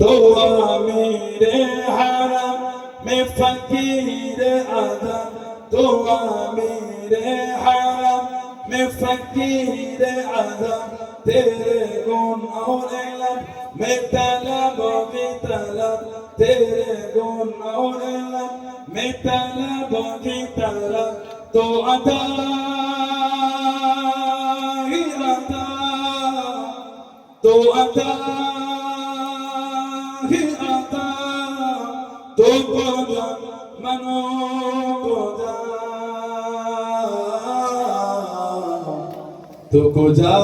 तो मेरे हरम में फकीर आजा तो मेरे हरम में फकीर आजा तेरे गुण और इल्म में तलब की तलब तेरे गुण और इल्म में तलब की तलब तो अता تو عطا ہے عطا تو قضا منو قضا تو قضا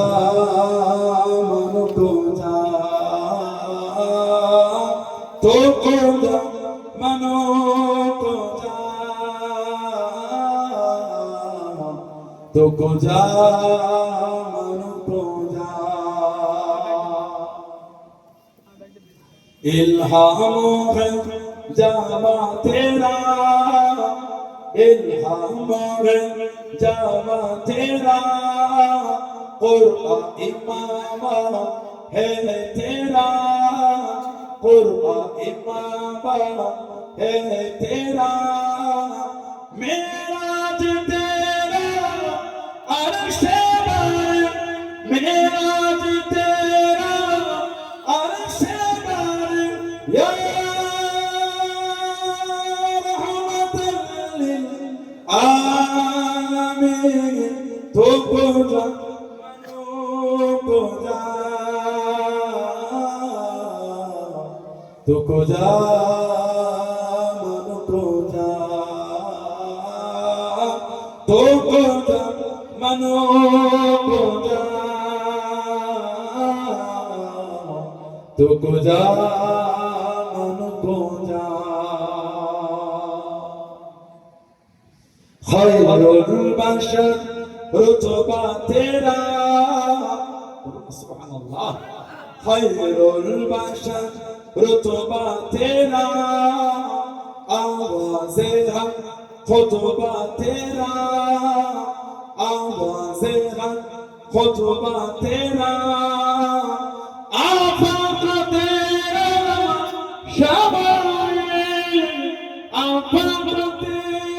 منو قضا تو قضا منو قضا تو قضا منو قضا इल्हाम है जामा तेरा इल्हाम है जामा तेरा कुर्आ इमाम है तेरा कुर्आ इमाम है तेरा নামে তোকে তোকে যা তোকে মনো তোকে যা খয়রুল বাশর রুতবাতেরা সুবহানাল্লাহ। খয়রুল বাশর রুতবাতেরা আওয়াজে হক খুতবাতেরা আওয়াজে হক খুতবাতেরা আফাক তেরা শাবায়ে আফাক তেরা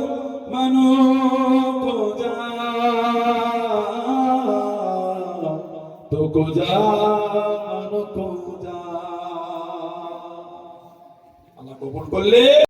আল্লাহ কবুল করলে